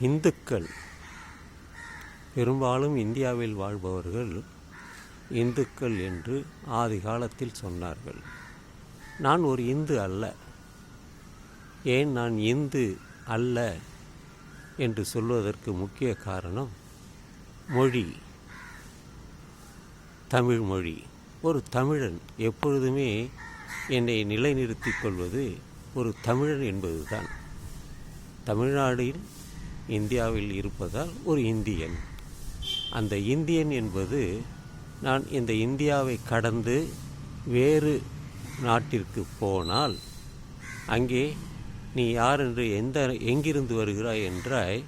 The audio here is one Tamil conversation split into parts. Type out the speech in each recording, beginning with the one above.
இந்துக்கள். பெரும்பாலும் இந்தியாவில் வாழ்பவர்கள் இந்துக்கள் என்று ஆதி காலத்தில் சொன்னார்கள். நான் ஒரு இந்து அல்ல. ஏன் நான் இந்து அல்ல என்று சொல்வதற்கு முக்கிய காரணம் மொழி. தமிழ் மொழி. ஒரு தமிழன் எப்பொழுதுமே என்னை நிலைநிறுத்திக் கொள்வது ஒரு தமிழன் என்பதுதான். தமிழ்நாட்டில் இந்தியாவில் இருப்பதால் ஒரு இந்தியன். அந்த இந்தியன் என்பது நான் இந்த இந்தியாவை கடந்து வேறு நாட்டிற்கு போனால் அங்கே நீ யார் என்று எந்த எங்கிருந்து வருகிறாய் என்றாய்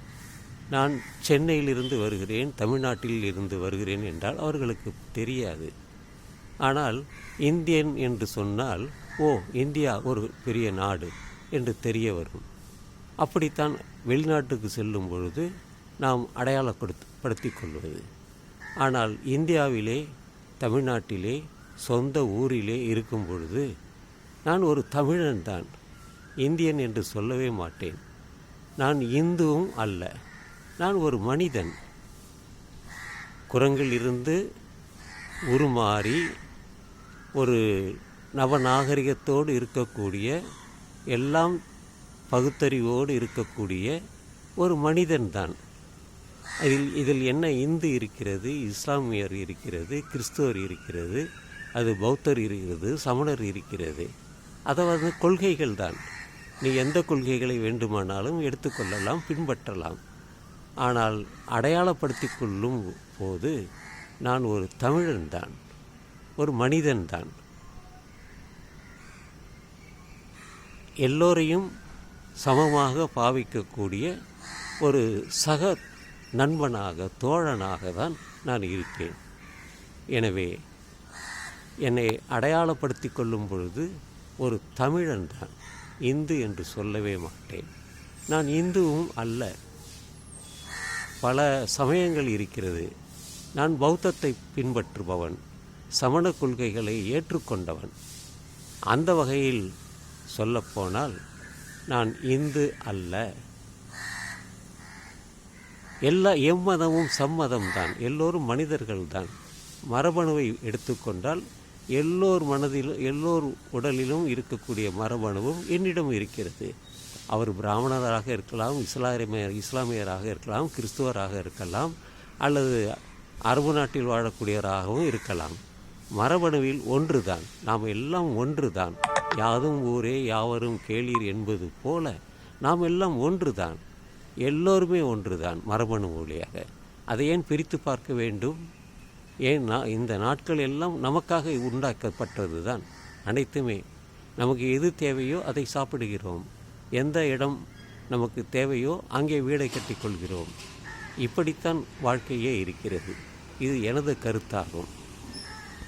நான் சென்னையிலிருந்து வருகிறேன் தமிழ்நாட்டில் இருந்து வருகிறேன் என்றால் அவர்களுக்கு தெரியாது. ஆனால் இந்தியன் என்று சொன்னால் ஓ இந்தியா ஒரு பெரிய நாடு என்று தெரிய வரும். அப்படித்தான் வெளிநாட்டுக்கு செல்லும் பொழுது நாம் அடையாளப்படுத்தப்படுத்தி கொள்வது ஆனால் இந்தியாவிலே தமிழ்நாட்டிலே சொந்த ஊரிலே இருக்கும் பொழுது நான் ஒரு தமிழன் தான். இந்தியன் என்று சொல்லவே மாட்டேன். நான் இந்துவும் அல்ல. நான் ஒரு மனிதன். குரங்கில் இருந்து உருமாறி ஒரு நவநாகரிகத்தோடு இருக்கக்கூடிய எல்லாம் பகுத்தறிவோடு இருக்கக்கூடிய ஒரு மனிதன்தான். இதில் இதில் என்ன இந்து இருக்கிறது இஸ்லாமியர் இருக்கிறது கிறிஸ்துவர் இருக்கிறது அது பௌத்தர் இருக்கிறது சமணர் இருக்கிறது. அதாவது கொள்கைகள் தான் நீ எந்த கொள்கைகளை வேண்டுமானாலும் எடுத்துக்கொள்ளலாம் பின்பற்றலாம். ஆனால் அடையாளப்படுத்திக் கொள்ளும் போது நான் ஒரு தமிழன்தான் ஒரு மனிதன்தான். எல்லோரையும் சமமாக பாவிக்கக்கூடிய ஒரு சக நண்பனாக தோழனாக தான் நான் இருப்பேன் எனவே என்னை அடையாளப்படுத்தி கொள்ளும் பொழுது ஒரு தமிழன் தான். இந்து என்று சொல்லவே மாட்டேன். நான் இந்துவும் அல்ல. பல சமயங்கள் இருக்கிறது. நான் பௌத்தத்தை பின்பற்றுபவன். சமண கொள்கைகளை ஏற்றுக்கொண்டவன். அந்த வகையில் சொல்லப்போனால் நான் இந்து அல்ல. எல்லா எம்மதமும் சம்மதம் தான் எல்லோரும் மனிதர்கள் தான் மரபணுவை எடுத்துக்கொண்டால் எல்லோர் மனதிலும் எல்லோர் உடலிலும் இருக்கக்கூடிய மரபணுவும் என்னிடம் இருக்கிறது. அவர் பிராமணராக இருக்கலாம் இஸ்லாமிய இஸ்லாமியராக இருக்கலாம் கிறிஸ்துவராக இருக்கலாம் அல்லது அரபு நாட்டில் வாழக்கூடியவராகவும் இருக்கலாம். மரபணுவில் ஒன்றுதான். நாம் எல்லாம் ஒன்றுதான். யாதும் ஊரே யாவரும் கேளீர் என்பது போல நாம் எல்லாம் ஒன்றுதான். எல்லோருமே ஒன்றுதான் மரபணு மொழியாக அதை ஏன் பிரித்து பார்க்க வேண்டும்? ஏன் நான் இந்த நாட்கள் எல்லாம் நமக்காக உண்டாக்கப்பட்டது தான் அனைத்துமே நமக்கு எது தேவையோ அதை சாப்பிடுகிறோம். எந்த இடம் நமக்கு தேவையோ அங்கே வீடை கட்டிக்கொள்கிறோம். இப்படித்தான் வாழ்க்கையே இருக்கிறது. இது எனது கருத்தாகும்.